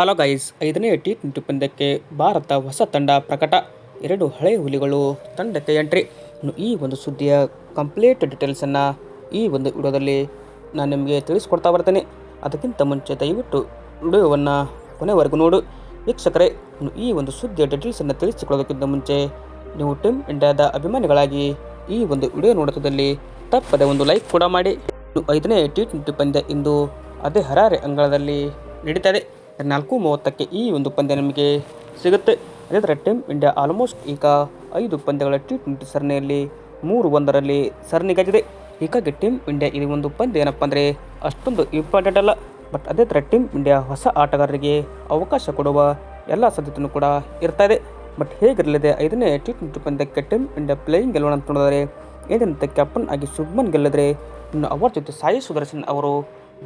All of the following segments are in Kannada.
ಹಲೋ ಗೈಸ್, ಐದನೇ ಟಿ ಟ್ವೆಂಟಿ ಪಂದ್ಯಕ್ಕೆ ಭಾರತ ಹೊಸ ತಂಡ ಪ್ರಕಟ. ಎರಡು ಹಳೆ ಹುಲಿಗಳು ತಂಡಕ್ಕೆ ಎಂಟ್ರಿ. ಇನ್ನು ಈ ಒಂದು ಸುದ್ದಿಯ ಕಂಪ್ಲೀಟ್ ಡೀಟೇಲ್ಸನ್ನು ಈ ಒಂದು ವಿಡಿಯೋದಲ್ಲಿ ನಾನು ನಿಮಗೆ ತಿಳಿಸ್ಕೊಡ್ತಾ ಬರ್ತೇನೆ. ಅದಕ್ಕಿಂತ ಮುಂಚೆ ದಯವಿಟ್ಟು ವಿಡಿಯೋವನ್ನು ಕೊನೆವರೆಗೂ ನೋಡು. ವೀಕ್ಷಕರೇ, ಇನ್ನು ಈ ಒಂದು ಸುದ್ದಿಯ ಡೀಟೇಲ್ಸನ್ನು ತಿಳಿಸಿಕೊಳ್ಳೋದಕ್ಕಿಂತ ಮುಂಚೆ ನೀವು ಟೀಮ್ ಇಂಡಿಯಾದ ಅಭಿಮಾನಿಗಳಾಗಿ ಈ ಒಂದು ವಿಡಿಯೋ ನೋಡುತ್ತದಲ್ಲಿ ತಪ್ಪದೆ ಒಂದು ಲೈಕ್ ಕೂಡ ಮಾಡಿ. ಐದನೇ ಟಿ ಟ್ವೆಂಟಿ ಪಂದ್ಯ ಇಂದು ಅದೇ ಹರಾರೆ ಅಂಗಳದಲ್ಲಿ ನಡೀತದೆ ನಾಲ್ಕು ಮೂವತ್ತಕ್ಕೆ ಈ ಒಂದು ಪಂದ್ಯ ನಮಗೆ ಸಿಗುತ್ತೆ. ಅದೇ ಥರ ಟೀಮ್ ಇಂಡಿಯಾ ಆಲ್ಮೋಸ್ಟ್ ಈಗ ಐದು ಪಂದ್ಯಗಳ ಟಿ ಟ್ವೆಂಟಿ ಸರಣಿಯಲ್ಲಿ ಮೂರು ಒಂದರಲ್ಲಿ ಸರಣಿಗಾಗಿದೆ ಹೀಗಾಗಿ ಟೀಮ್ ಇಂಡಿಯಾ ಈ ಒಂದು ಪಂದ್ಯ ಏನಪ್ಪ ಅಂದರೆ ಅಷ್ಟೊಂದು ಇಂಪಾರ್ಟೆಂಟ್ ಅಲ್ಲ. ಬಟ್ ಅದೇ ಥರ ಟೀಮ್ ಇಂಡಿಯಾ ಹೊಸ ಆಟಗಾರರಿಗೆ ಅವಕಾಶ ಕೊಡುವ ಎಲ್ಲ ಸಾಧ್ಯತೆಯೂ ಕೂಡ ಇರ್ತಾ ಇದೆ. ಬಟ್ ಹೇಗಿರಲಿದೆ ಐದನೇ ಟಿ ಟ್ವೆಂಟಿ ಪಂದ್ಯಕ್ಕೆ ಟೀಮ್ ಇಂಡಿಯಾ ಪ್ಲೇಯಿಂಗ್ ಗೆಲ್ಲೋಣ ಅಂತ ನೋಡಿದರೆ ಏನಂತ ಕ್ಯಾಪ್ಟನ್ ಆಗಿ ಶುಭ್ಮನ್ ಗೆಲ್ಲದ್ರೆ ಇನ್ನು ಅವರ ಜೊತೆ ಸಾಯಿ ಸುದರ್ಶನ್ ಅವರು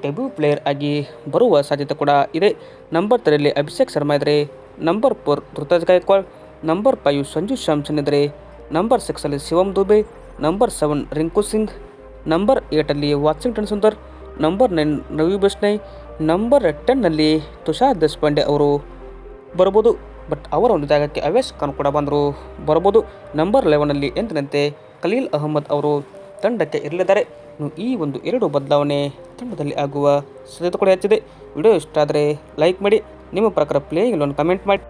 ಡೆಬ್ಯೂ ಪ್ಲೇಯರ್ ಆಗಿ ಬರುವ ಸಾಧ್ಯತೆ ಕೂಡ ಇದೆ. ನಂಬರ್ ತ್ರೀಯಲ್ಲಿ ಅಭಿಷೇಕ್ ಶರ್ಮಾ ಇದ್ದರೆ number four Ruturaj Gaikwad number five Sanju Samson ಇದ್ದರೆ number ಸಿಕ್ಸಲ್ಲಿ Shivam Dube number seven Rinku Singh number ಏಟಲ್ಲಿ Washington Sundar number nine Ravi Bishnoi number ಟೆನ್ನಲ್ಲಿ Tushar Deshpande ಅವರು ಬರ್ಬೋದು ಬಟ್ ಅವರ ಒಂದು ಜಾಗಕ್ಕೆ ಅವೇಶ್ ಖಾನ್ ಕೂಡ ಬಂದರು ಬರ್ಬೋದು ನಂಬರ್ ಲೆವೆನಲ್ಲಿ ಎಂದಿನಂತೆ ಖಲೀಲ್ ಅಹಮದ್ ಅವರು ತಂಡಕ್ಕೆ ಇರಲಿದ್ದಾರೆ. ಈ ಒಂದು ಎರಡು ಬದಲಾವಣೆ ತಂಡದಲ್ಲಿ ಆಗುವ ಸಾಧ್ಯತೆ ಕೂಡ ಹೆಚ್ಚಿದೆ. ವಿಡಿಯೋ ಇಷ್ಟ ಆದರೆ ಲೈಕ್ ಮಾಡಿ, ನಿಮ್ಮ ಪ್ರಕಾರ ಪ್ಲೇಯಿಂಗ್ ಕಮೆಂಟ್ ಮಾಡಿ.